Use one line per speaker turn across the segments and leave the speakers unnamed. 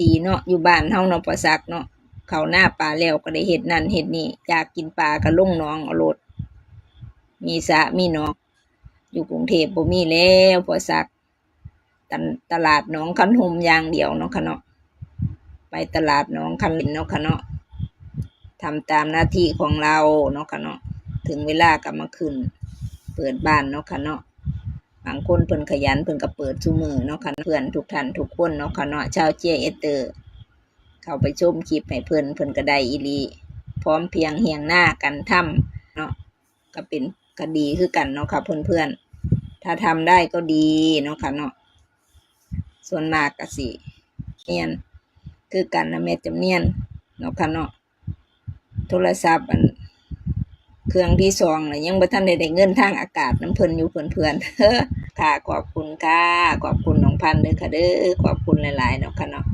ดีเนาะอยู่บ้านเฮาเนาะประซักเนาะเขาหน้าปลาแล้วก็ได้เฮ็ดนั่นเฮ็ดนี่อยากกินปลาก็ลงหนองเอาโลดมีสะมีนองอยู่กรุงเทพบ่มีแล้วประซักตตลาดหนองคันหุมอย่างเดียวเนาะคะเนาะไปตลาดหนองคันลินเนาะคะเนาะทำตามหน้าที่ของเราเนาะคะเนาะถึงเวลาก็มาขึ้น เปิดบ้านเนาะคะเนาะ บางคนเพิ่นขยันเพิ่นก็เปิดซุมือเนาะค่ะเพื่อนทุกท่านทุกคนเนาะค่ะเนาะชาวเจียเอเตอร์ เข้าไปชมคลิปให้เพิ่นเพิ่นก็ได้อีลีพร้อมเพียงเฮียงหน้ากันทำเนาะก็เป็นก็ดีคือกันเนาะค่ะเพื่อนเพื่อนถ้าทำได้ก็ดีเนาะค่ะเนาะส่วนมากก็สิเนียนคือกันนะแม่จำเนียนเนาะค่ะเนาะโทรศัพท์อัน เครื่องที่สองน่ะยังบ่ทันได้ได้เงินทางอากาศน้ำเพิ่นอยู่เพื่อนๆค่ะขอบคุณค่ะขอบคุณน้องพันเด้อค่ะเด้อขอบคุณหลายๆเนาะค่ะเนาะ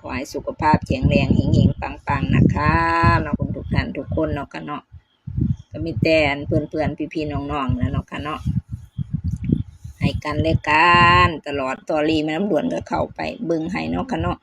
ขอให้สุขภาพแข็งแรงเฮงๆปังๆนะคะเนาะคุณทุกท่านทุกคนเนาะค่ะเนาะก็มีแต่อันเพื่อนๆพี่ๆน้องๆนะเนาะค่ะเนาะให้กันและกันตลอดตอรีม่น้ำด่วนก็เข้าไปบิ่งให้เนาะค่ะเนาะ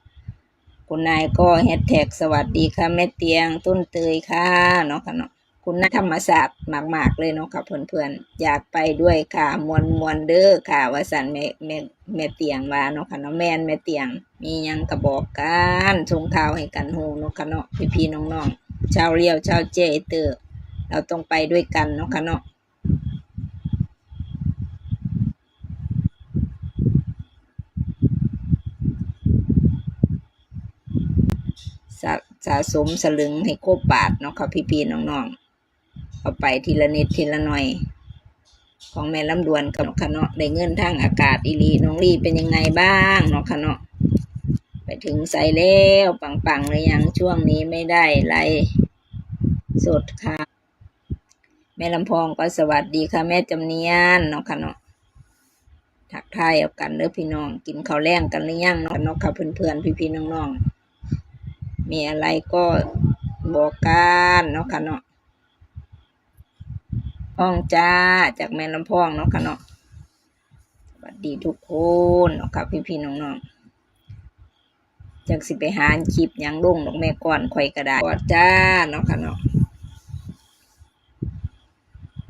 คุณนายก็แฮชแท็กสวัสดีค่ะแม่เตียงต้นเตยค่ะเนาะค่ะเนาะ คุณนักธรรมศาสตร์มาก ๆ เลยเนาะค่ะเพื่อนๆ อยากไปด้วยค่ะมวนมวนเด้อค่ะว่าสันแม่แม่แม่เตียงว่าเนาะค่ะเนาะแม่นแม่เตียง มียังกระบอกกันส่งข่าวให้กันฮู้เนาะค่ะเนาะพี่ๆน้องๆชาวเรียวชาวเจเตอร์เราต้องไปด้วยกันเนาะค่ะเนาะสะสะสมสลึงให้ครบบาทเนาะค่ะพี่ๆน้องๆ เอาไปทีละนิดทีละหน่อย ของแม่ลำดวนกับน้องคะเนาะได้เงินทางอากาศอีลีน้องลีเป็นยังไงบ้างนาะคะเนาะไปถึงใส่แล้วปังๆเลยยังช่วงนี้ไม่ได้ไลฟ์สดค่ะ แม่ลำพองก็สวัสดีค่ะ แม่จำเนียนนาะค่ะเนาะทักทายเอากันเด้อพี่น้อง กินข้าวแรงกันหรือยังเนาะเนาะค่ะเพื่อนๆพี่ๆน้องๆมีอะไรก็บอกกันนาะค่ะเนาะ พองจ้าจากแม่ลำพองเนาะค่ะเนาะสวัสดีทุกคนเนาะค่ะพี่ๆน้องๆจากสิไปหาคลิปยังลงดอกแม่ก่อนข่อยก็ได้กอดจ้าเนาะค่ะเนาะ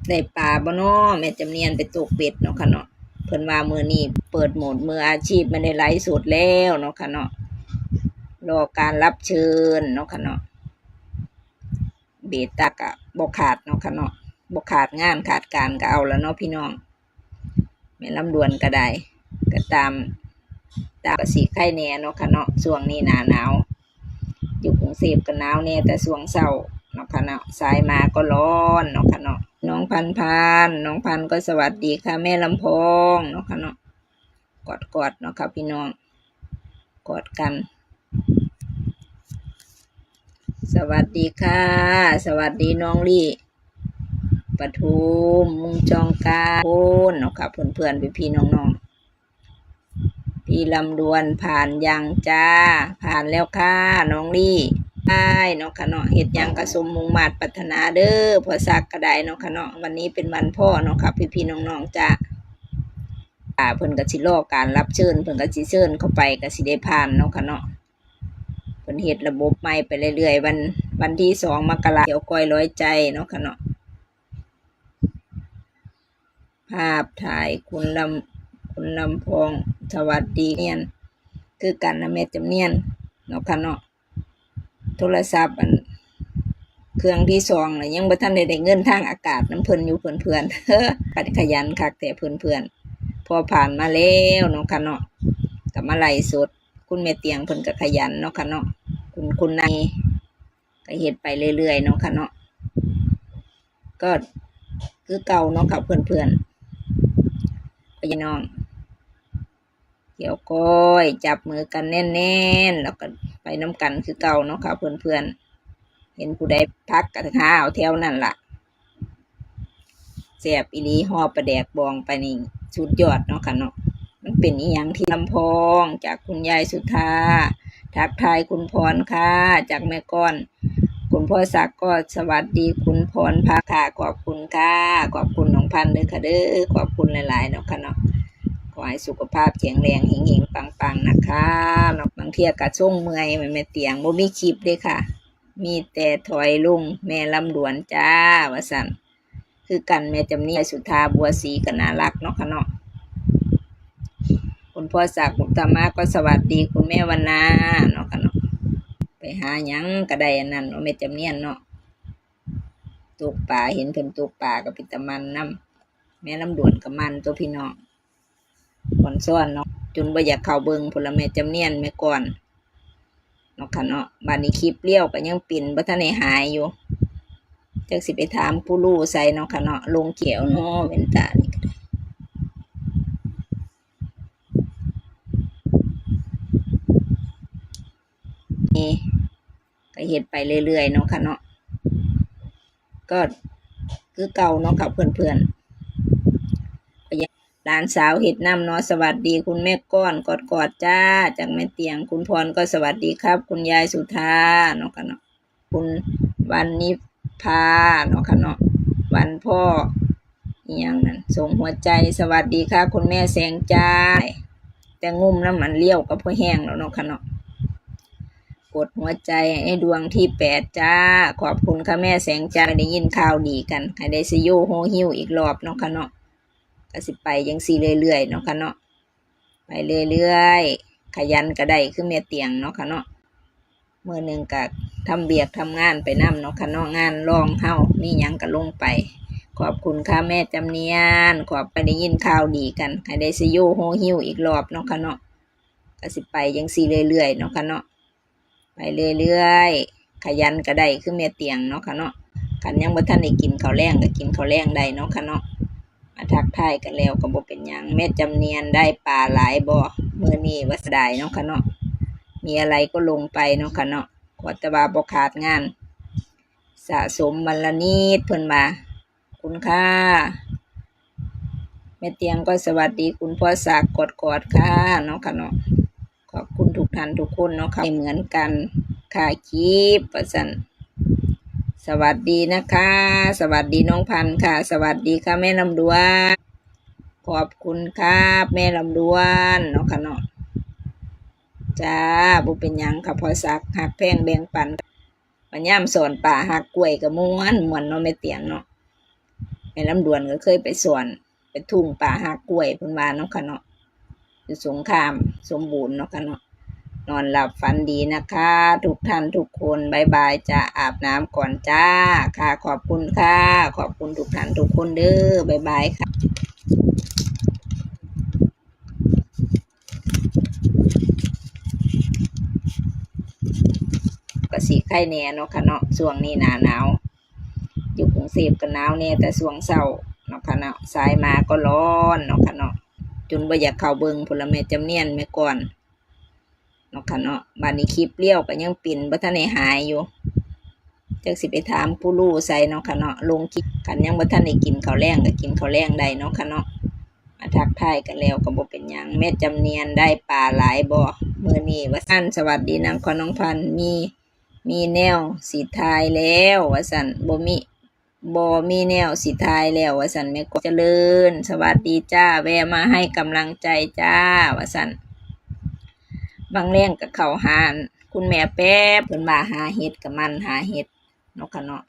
ได้ปลาบ่เนาะแม่จำเนียนไปตกเป็ดเนาะค่ะเนาะเพิ่นว่ามือนี้เปิดโหมดมืออาชีพไม่ได้ไลฟ์สดแล้วเนาะค่ะเนาะรอการรับเชิญเนาะค่ะเนาะเบตักอะบ่ขาดเนาะค่ะเนาะ บ่ขาดงานขาดการก็เอาแล้วเนาะพี่น้องแม่ลำดวนก็ได้ก็ตามตามสีไข่แน่เนาะค่ะเนาะช่วงนี้หนาหนาว อยู่กรุงเทพก็หนาวแน่แต่ช่วงเช้าเนาะค่ะเนาะสายมาก็ร้อนเนาะค่ะเนาะน้องพันพันน้องพันก็สวัสดีค่ะ แม่ลำพองเนาะค่ะเนาะกอดกอดเนาะค่ะพี่น้องกอดกัน สวัสดีค่ะ สวัสดีน้องลี่ ปทุมมุงจองกาโคนเนาะค่ะเพื่อนๆพี่ๆน้องๆพี่ลำดวนผ่านยังจ้า ผ่านแล้วค่ะน้องลี่ได้เนาะค่ะเนาะเฮ็ดยังกระสมมุงมาดปรารถนาเด้อพอสักก็ไดเนาะค่ะเนาะวันนี้เป็นวันพ่อเนาะค่ะพี่ๆน้องๆจ้าอ่าเพิ่นก็สิรอการรับเชิญเพิ่นก็สิเชิญเข้าไปก็สิได้ผ่านเนาะค่ะเนาะเพิ่นเฮ็ดระบบใหม่ไปเรื่อยๆวันวันที่สองมกราเดี๋ยวก้อยร้อยใจเนาะค่ะเนาะ ภาพถ่ายคุณลำคุณลำพองสวัสดีเนียน คือกันนะแม่จำเนียนเนาะค่ะเนาะโทรศัพท์อันเครื่องที่สองน่ะยังบ่ทันได้ได้เงินทางอากาศน้ำเพิ่นอยู่เพื่อนๆขัดขยันคักแต่เพื่อนๆพอผ่านมาแล้วเนาะค่ะเนาะกับมาไล่สด คุณแม่เตียงเพิ่นก็ขยันเนาะค่ะเนาะคุณคุณนายก็เฮ็ดไปเรื่อยๆเนาะค่ะเนาะก็คือเก่าเนาะค่ะเพื่อนๆ พี่น้อง เกี่ยวก้อยจับมือกันแน่นๆแล้วก็ไปน้ำกันคือเก่าเนาะค่ะเพื่อนๆ เห็นผู้ใดพักกันข้าวแถวนั่นล่ะแสบอีลีหอประแดกบองไปนี่สุดยอดเนาะค่ะเนาะมันเป็นอีหยังที่ลำพองจากคุณยายสุธาทักทายคุณพรค่ะ จากแม่ก้อนคุณพ่อศักดิ์ก็สวัสดีคุณพรพาค่ะขอบคุณค่ะขอบคุณน้อง พันธุ์เด้อค่ะเด้อขอบคุณหลายๆเนาะค่ะเนาะขอให้สุขภาพแข็งแรงเฮงๆปังๆนะคะเนาะบางเที่ยกระช่วงเมื่อยแม่แม่เตียงบ่มีคลิปเด้ค่ะ มีแต่ถอยลุงแม่ลำดวนจ้าวสันคือกันแม่จำเนียสุธาบัวศรีก็น่ารักเนาะค่ะเนาะคุณพ่อศักดิ์มุตตามะก็สวัสดีคุณแม่วันนาเนาะค่ะเนาะไปหาหยังก็ไดอันนั้นเนาะแม่จำเนียนเนาะ ตกป่าเห็นเพิ่นตกป่าก็เป็นตะมันนํแม่ลำดวนกับมันตัวพี่น้องก่อนซ้อนเนาะจนบ่อยากเข้าเบิงพละแม่จำเนียนแม่ก่อนเนาะค่ะเนาะบานนี้คลิปเลี้ยวก็ยังปิ่นบ่ทันได้หายอยู่จักสิไปถามผู้รู้ใส่เนาะค่ะเนาะลงเขียวเนาะเว้นตานี่ก็ได้นี่ก็เฮ็ดไปเรื่อยๆเนาะค่ะเนาะ ก็คือเก่าเนาะกับเพื่อนๆก็ยังหลานสาวเฮ็ดน้ำเนาะสวัสดีคุณแม่ก้อนกอดกอดจ้า จากแม่เตียงคุณพรก็สวัสดีครับ คุณยายสุธาเนาะค่ะเนาะคุณวันนิพาเนาะค่ะเนาะวันพ่ออย่างนั้นส่งหัวใจสวัสดีค่ะ คุณแม่แสงใจาแต่งุ่มน้ำมันเลี้ยวก็พอแห้งแล้วเนาะค่ะเนาะ กดหัวใจให้ดวงที่แปดจ้า ขอบคุณค่ะแม่แสงใจาได้ยินข่าวดีกันให้ได้ซิโยโฮฮิวอีกรอบเนาะค่ะเนาะก็สิไปยังสีเรื่อยๆเนาะค่ะเนาะไปเรื่อยๆขยันก็ได้คือแม่เตียงเนาะค่ะเนาะเมื่อหนึ่งก็ทำเบียกทำงานไปนำเนาะค่ะเนาะงานรองเฮามีหยังก็ลงไป ขอบคุณค่ะแม่จำเนียน ขอบไปได้ยินข่าวดีกันให้ได้ซิโยโฮฮิวอีกรอบเนาะค่ะเนาะก็สิไปยังสีเรื่อยๆเนาะค่ะเนาะ ไปเรื่อยๆ ขยันก็ได้คือแม่เตียงเนาะค่ะเนาะกันยังบ่ทันได้กินข้าวแรงก็กินข้าวแรงได้เนาะค่ะเนาะมาทักทายกันแล้วก็บ่เป็นหยังแม่จำเนียนได้ปลาหลายบ่มื้อนี้วัสดายเนาะค่ะเนาะมีอะไรก็ลงไปเนาะค่ะเนาะขอแตบาบขาดงาน สะสมมันละนิดเพิ่นมาคุณค่าแม่เตียงก็สวัสดีคุณพ่อสากกดกอดๆค่ะเนาะค่ะเนาะ ขอบคุณทุกท่านทุกคนเนาะค่ะเหมือนกันค่ะคลิปประสันสวัสดีนะคะ สวัสดีน้องพันธ์ค่ะ สวัสดีค่ะแม่ลำดวนขอบคุณครับแม่ลำดวนเนาะค่ะเนาะจ้าบุเป็นยังค่ะพอสักหักแพงแบงปันปัญญามสอนป่าหักกล้วยกับม้วนม้วนเนาะไม่เตียงเนาะแม่ลำดวนก็เคยไปสอนไปทุ่งป่าหักกล้วยเพิ่นว่าเนาะค่ะเนาะ อยู่สงครามสมบูรณ์เนาะค่ะเนาะนอนหลับฝันดีนะคะ ทุกท่านทุกคนบายบายจะอาบน้ำก่อนจ้า ค่ะขอบคุณค่ะ ขอบคุณทุกท่านทุกคนเด้อบายบายค่ะก็สีไข่แหน่เนาะค่ะเนาะช่วงนี้หนาหนาวอยู่กรุงเทพก็หนาวแน่แต่ช่วงเช้าเนาะค่ะเนาะสายมาก็ร้อนเนาะค่ะเนาะ จนบ่อยากเข้าเบิงพลแม่จำเนียนแม่ก่อนเนาะค่ะเนาะบัดนี้คลิปเลี้ยวก็ยังปิ่นบ่ทันได้หายอยู่จักสิไปถามผู้รู้ใส่เนาะค่ะเนาะลงคลิปกันยังบ่ทันได้กินข้าวแรงก็กินข้าวแรงได้เนาะค่ะเนาะมาทักทายกันแล้วก็บ่เป็นยังแม่จำเนียนได้ปลาหลายบ่อมื้อนี้ว่าซั่นสวัสดีนางขอน้องพันมีมีแนวสีทายแล้วว่าสันบ่มี บ่มีแนวสีทายแล้วว่าสันแม่ก็เจริญ สวัสดีจ้า แวะมาให้กำลังใจจ้าว่าสันบางเรื่องกับเขาหานคุณแม่แป๊บเพิ่นมาหาเห็ดกับมันหาเห็ดเนาะค่ะเนาะ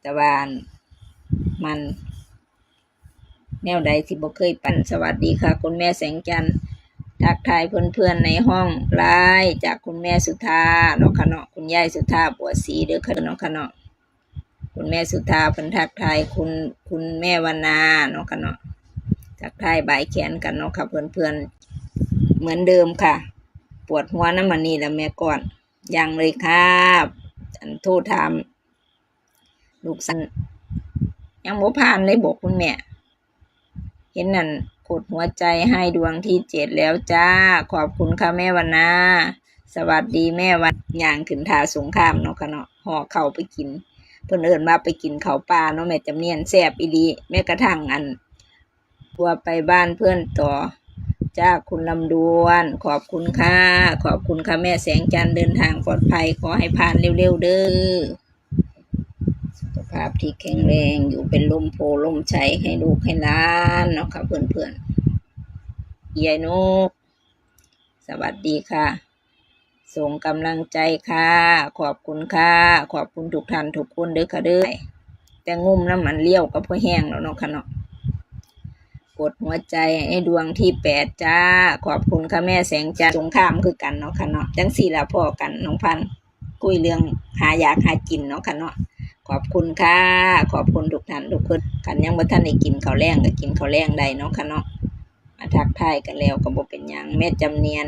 แต่ว่ามัน แนวใดที่บ่เคยปั่นสวัสดีค่ะ คุณแม่แสงจันทร์ทักทายเพื่อนๆในห้องไลน์จากคุณแม่สุธาเนาะค่ะเนาะคุณยายสุธาบัวศรีเด้อค่ะเนาะค่ะเนาะ คุณแม่สุธาเพิ่นทักทายคุณคุณแม่วรรณาเนาะค่ะเนาะทักทายบายแขนกันเนาะค่ะเพื่อนๆเหมือนเดิมค่ะ ปวดหัวน้ำมันนี่แล้วแม่ก่อนยังเลยครับอันโทษถาม ลูกสันยังบ่ผ่านเลยบอกคุณแม่ เห็นนั่นกดหัวใจให้ดวงที่เจ็ดแล้วจ้า ขอบคุณค่ะแม่วันนาสวัสดีแม่วันย่างขึ้นทาสงครามเนาะค่ะเนาะห่อเข่าไปกิน เพิ่นเอิ้นมาไปกินข้าวปลาเนาะแม่จำเนียนแซ่บอีหลีแม้กระทั่งอันตัวไปบ้านเพื่อนต่อจ้าคุณลำดวน ขอบคุณค่ะ ขอบคุณค่ะแม่แสงจันทร์เดินทางปลอดภัยขอให้ผ่านเร็วๆเด้อสุขภาพที่แข็งแรงอยู่เป็นลมโพลมใช้ให้ลูกให้ล้านเนาะค่ะเพื่อนๆยายนก สวัสดีค่ะ ส่งกำลังใจค่ะ ขอบคุณค่ะ ขอบคุณทุกท่านทุกคนเด้อค่ะเด้อแต่งุ่มน้ำมันเลี้ยวก็พอแห้งแล้วเนาะค่ะเนาะกดหัวใจให้ดวงที่แปดจ้า ขอบคุณค่ะแม่แสงจันทร์สงครามคือกันเนาะค่ะเนาะจังสี่ละพ่อกันน้องพันคุยเรื่องหายากหากินเนาะค่ะเนาะขอบคุณค่ะ ขอบคุณทุกท่านทุกคนกันยังบ่ท่านได้กินข้าวแรงก็กินข้าวแรงได้เนาะค่ะเนาะมาทักทายกันแล้วก็บ่เป็นยังแม่จำเนียน